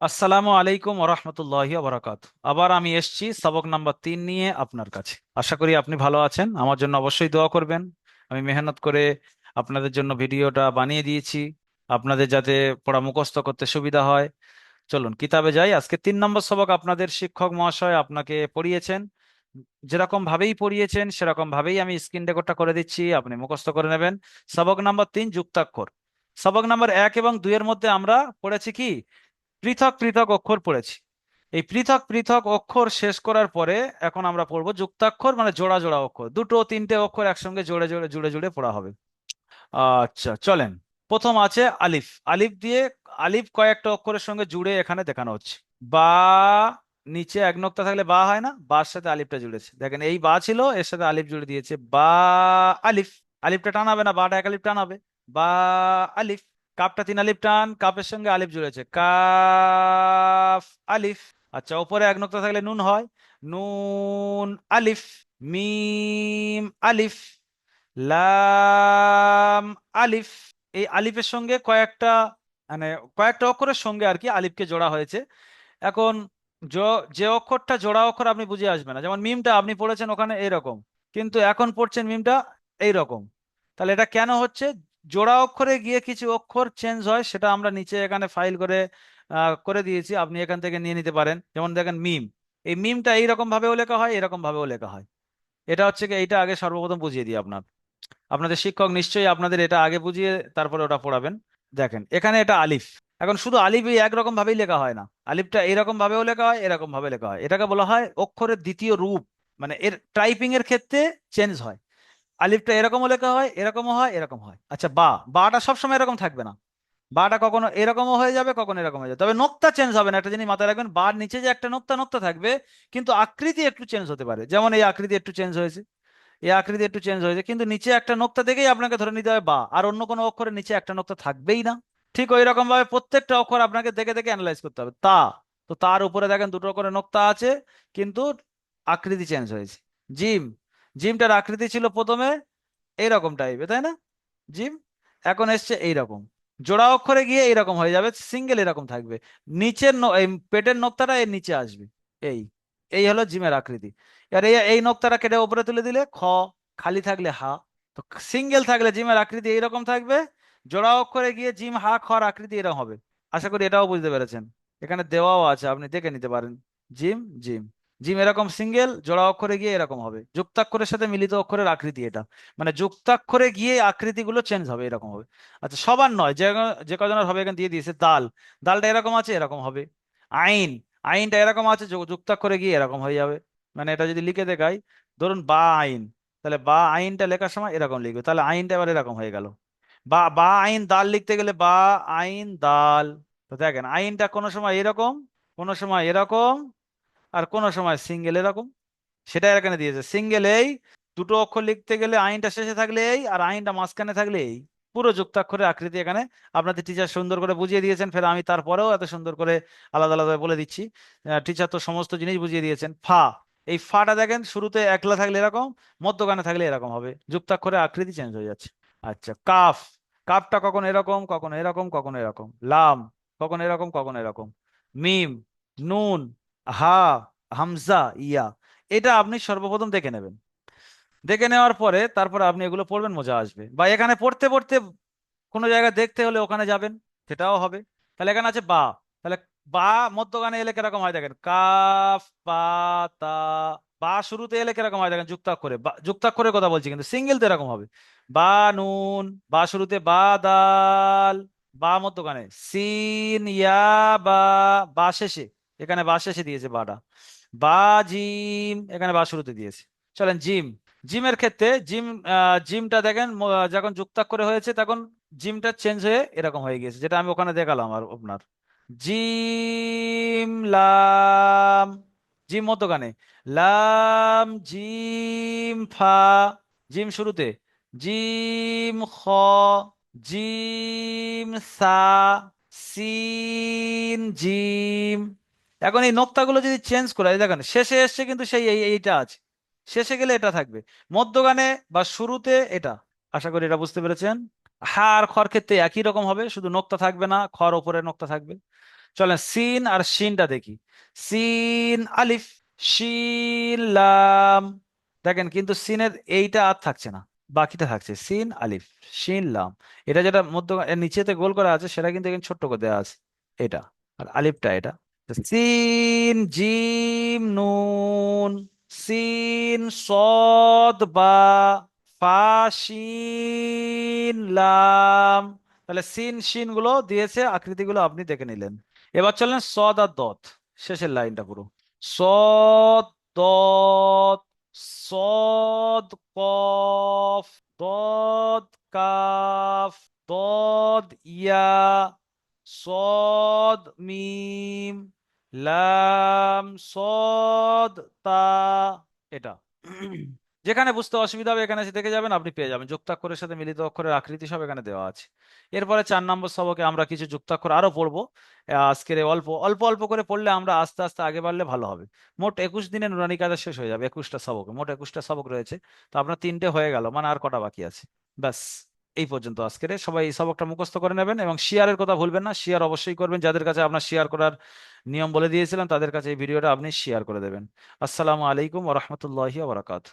আসসালামু আলাইকুম ওরহমতুল্লাহি বারাকাত। আবার আমি এসছি সবক নাম্বার তিন নিয়ে আপনার কাছে। আশা করি আপনি ভালো আছেন। আমার জন্য অবশ্যই দোয়া করবেন। আমি মেহনত করে আপনাদের জন্য ভিডিওটা বানিয়ে দিয়েছি। আপনাদের যাতে পড়া মুখস্থ করতে সুবিধা হয়। চলুন, কিতাবে যাই। আজকে তিন নম্বর সবক আপনাদের শিক্ষক মহাশয় আপনাকে পড়িয়েছেন। যেরকম ভাবেই পড়িয়েছেন, সেরকম ভাবেই আমি স্ক্রিন রেকর্ডটা করে দিচ্ছি। আপনি মুখস্থ করে নেবেন। সবক নাম্বার তিন, যুক্তাক্ষর। সবক নাম্বার এক এবং দুইয়ের মধ্যে আমরা পড়েছি কি? পৃথক পৃথক অক্ষর পড়েছি। এই পৃথক পৃথক অক্ষর শেষ করার পরে এখন আমরা পড়ব যুক্তাক্ষর মানে জোড়া জোড়া অক্ষর। দুটো তিনটে অক্ষর একসঙ্গে জোড়ে জোড়ে জুড়ে জুড়ে পড়া হবে। আচ্ছা চলেন। প্রথম আছে আলিফ। আলিফ দিয়ে আলিফ কয়েকটা অক্ষরের সঙ্গে জুড়ে এখানে দেখানো হচ্ছে। বা নিচে এক নোক্তা থাকলে বা হয় না, বার সাথে আলিফটা জুড়েছে। দেখেন এই বা ছিল, এর সাথে আলিফ জুড়ে দিয়েছে। বা আলিফ। আলিফটা টানাবে না, বাটা এক আলিফ টানাবে। বা আলিফ। কাপটা তিন আলিফ টান, কাপের সঙ্গে আলিফ জুড়েছে। কাফ, আলিফ। আচ্ছা ওপরে এক নোক্তা থাকলে নুন হয়। নুন, আলিফ, মিম, আলিফ। লাম, আলিফ। এই আলিফের সঙ্গে কয়েকটা মানে কয়েকটা অক্ষরের সঙ্গে আর কি আলিফকে জোড়া হয়েছে। এখন যে অক্ষরটা জোড়া অক্ষর আপনি বুঝে আসবে না। যেমন মিমটা আপনি পড়েছেন ওখানে এইরকম। কিন্তু এখন পড়ছেন মিমটা এইরকম। তাহলে এটা কেন হচ্ছে? জোড়া অক্ষরে গিয়ে কিছু অক্ষর চেঞ্জ হয়, সেটা আমরা নিচে এখানে ফাইল করে করে দিয়েছি। আপনি এখান থেকে নিয়ে নিতে পারেন। যেমন দেখেন মিম এই মিমটা এইরকম ভাবেও লেখা হয় এরকম ভাবেও লেখা হয়। এটা হচ্ছে কি, এইটা আগে সর্বপ্রথম বুঝিয়ে দিই আপনার। আপনাদের শিক্ষক নিশ্চয়ই আপনাদের এটা আগে বুঝিয়ে তারপরে ওটা পড়াবেন। দেখেন, এখানে এটা আলিফ। এখন শুধু আলিফ এই একরকম ভাবেই লেখা হয় না। আলিফটা এরকম ভাবেও লেখা হয় এরকম ভাবে লেখা হয়। এটাকে বলা হয় অক্ষরের দ্বিতীয় রূপ। মানে এর টাইপিং এর ক্ষেত্রে চেঞ্জ হয়। আলিফটা এরকমও লেখা হয়, এরকমও হয়, এরকম হয়। আচ্ছা বা, বাটা সবসময় এরকম থাকবে না। বাটা কখনো এরকমও হয়ে যাবে, কখনো এরকম হয়ে যাবে। তবে নোক্তা চেঞ্জ হবে না, একটা জিনিস মাথায় রাখবেন, বার নিচে যে একটা নোক্তা নোক্তা থাকবে, কিন্তু আকৃতি একটু চেঞ্জ হতে পারে। যেমন এই আকৃতি একটু চেঞ্জ হয়েছে। এই আকৃতি একটু চেঞ্জ হয়েছে, কিন্তু নিচে একটা নোক্তা দেখেই আপনাকে ধরে নিতে হবে, বা, আর অন্য কোনো অক্ষরের নিচে একটা নোক্তা থাকবেই না। ঠিক ওই রকম ভাবে প্রত্যেকটা অক্ষর আপনাকে দেখে দেখে অ্যানালাইজ করতে হবে। তা, তো তার উপরে দেখেন দুটো করে নোক্তা আছে, কিন্তু আকৃতি চেঞ্জ হয়েছে। জিম জিমটার আকৃতি ছিল প্রথমে এইরকম টাইপের তাই না? জিম এখন এসছে এইরকম। জোড়া অক্ষরে গিয়ে এইরকম হয়ে যাবে সিঙ্গেল এরকম থাকবে। নিচের পেটের নোক্তাটা এর নিচে আসবে, এই এই হলো জিমের আকৃতি। আর এই এই নোক্তাটা কেটে উপরে তুলে দিলে খ, খালি থাকলে হা। তো সিঙ্গেল থাকলে জিমের আকৃতি এইরকম থাকবে, জোড়া অক্ষরে গিয়ে জিম, হা খর আকৃতি এরকম হবে। আশা করি এটাও বুঝতে পেরেছেন। এখানে দেওয়াও আছে, আপনি দেখে নিতে পারেন। Gym gym. জিম এরকম সিঙ্গেল, জোড়া অক্ষরে গিয়ে এরকম হবে। যুক্তাক্ষরের সাথে মিলিত অক্ষরের আকৃতি এটা। মানে যুক্তাক্ষরে গিয়ে আকৃতিগুলো চেঞ্জ হবে, এরকম হবে। আচ্ছা সবার নয়, যে যে কজনের হবে এখানে দিয়ে দিয়েছে দাল। দালটা এরকম আছে, এরকম হবে। আইন, আইনটা এরকম আছে যুক্তাক্ষরে গিয়ে এরকম হয়ে যাবে। মানে এটা যদি লিখে দেখাই, ধরুন বা আইন, তাহলে বা আইনটা লেখার সময় এরকম লিখবে। তাহলে আইনটা এবার এরকম হয়ে গেল। বা বা আইন দাল লিখতে গেলে বা আইন দাল। তো দেখেন, আইনটা কোনো সময় এরকম, কোনো সময় এরকম আর কোনো সময় সিঙ্গেল এরকম সেটা এখানে দিয়েছে। সিঙ্গেল এই, দুটো অক্ষর লিখতে গেলে আইনটা শেষে থাকলে এই, আর আইনটা মাঝখানে থাকলে এই। পুরো যুক্তাক্ষরের আকৃতি এখানে। আপনাদের টিচার সুন্দর করে বুঝিয়ে দিয়েছেন, ফের আমি তারপরেও এত সুন্দর করে আলাদা আলাদা বলে দিচ্ছি। টিচার তো সমস্ত জিনিস বুঝিয়ে দিয়েছেন। ফা, এই ফাটা দেখেন, শুরুতে একলা থাকলে এরকম, মধ্যখানে থাকলে এরকম হবে। যুক্তাক্ষরে আকৃতি চেঞ্জ হয়ে যাচ্ছে। আচ্ছা কাফ, কাফটা কখন এরকম কখন এরকম কখন এরকম। লাম, কখন এরকম কখন এরকম। মিম, নুন হা, হামজা, ইয়া। এটা আপনি সর্বপ্রথম দেখে নেবেন। দেখে নেওয়ার পরে তারপরে আপনি এগুলো পড়বেন, মজা আসবে। বা এখানে পড়তে পড়তে কোনো জায়গায় দেখতে হলে ওখানে যাবেন, সেটাও হবে। তাহলে এখানে আছে বা। তাহলে বা মধ্যখানে এলে কীরকম হয় দেখেন? কাফ বা তা। বা শুরুতে এলে কীরকম হয় দেখেন? যুক্তাক্ষরে বা যুক্তাক্ষরের কথা বলছি কিন্তু সিঙ্গেল তো এরকম হবে। বা, নুন, বা শুরুতে বা, দাল, বা মধ্যখানে। সিন, ইয়া, বা বা শেষে। এখানে বা শেষে দিয়েছে বাটা। বা, জিম, এখানে বা শুরুতে দিয়েছে। চলেন, জিম। জিমের ক্ষেত্রে জিম জিমটা দেখেন যখন যুক্তাক্ষরে হয়েছে তখন জিমটা চেঞ্জ হয়ে এরকম হয়ে গিয়েছে, যেটা আমি ওখানে দেখালাম আর আপনার। জিম, লাম, জিম মতো মধ্যখানে। লাম, জিম, ফা, জিম শুরুতে। জিম, খ, জিম, সা, সিন, জিম। এখন এই নোক্তাগুলো যদি চেঞ্জ করা দেখেন, শেষে এসছে কিন্তু সেই এই, এইটা আছে। শেষে গেলে এটা থাকবে। মধ্যগানে বা শুরুতে এটা। আশা করি এটা বুঝতে পেরেছেন? হা আর খর ক্ষেত্রে একই রকম হবে, শুধু নোক্তা থাকবে না, খর ওপরে নোক্তা থাকবে। চলেন, সিন আর শিনটা দেখি। সিন আলিফ শিন লাম। দেখেন, কিন্তু সিনের এইটা আর থাকছে না, বাকিটা থাকছে। সিন আলিফ শিন লাম। এটা যেটা মধ্য নিচেতে গোল করা আছে, সেটা কিন্তু এখানে ছোট্ট করে দেওয়া আছে। এটা, আর আলিফটা এটা। সিন, জিম, নুন, সিন, সদ, বা, ফা, শিন, লাম। তাহলে সিন শিনগুলো দিয়েছে, আকৃতিগুলো আপনি দেখে নিলেন। এবার চলেন সদ আর দত, শেষের লাইনটা পুরো সদ, দত, সদ, কফ দদ কাফ দদ ইয়া, সদ, মিম লাম, সদ, তা, এটা। যেখানে বুঝতে অসুবিধা হবে, এখানে এসে দেখে যাবেন, আপনি পেয়ে যাবেন। যুক্তাক্ষরের সাথে মিলিত অক্ষরের আকৃতি সব এখানে দেওয়া আছে। এরপরে চার নম্বর সবকে আমরা কিছু যুক্তাক্ষর আরও পড়ব। আজকের অল্প অল্প অল্প করে পড়লে আমরা আস্তে আস্তে আগে বাড়লে ভালো হবে। মোট একুশ দিনে নুরানি কায়দা শেষ হয়ে যাবে, একুশটা সবক মোট একুশটা সবক রয়েছে। তো আপনার তিনটে হয়ে গেল মানে আর কটা বাকি আছে? ব্যাস। এই পর্যন্ত আজকের সবাই এই সবকটা মুখস্থ করে নেবেন এবং শেয়ারের কথা ভুলবেন না। শেয়ার অবশ্যই করবেন। যাদের কাছে আপনার শেয়ার করার নিয়ম বলে দিয়েছিলাম, তাদের কাছে এই ভিডিওটা আপনি শেয়ার করে দেবেন। আসসালামু আলাইকুম ওরহমতুল্লাহি ওবরাকাত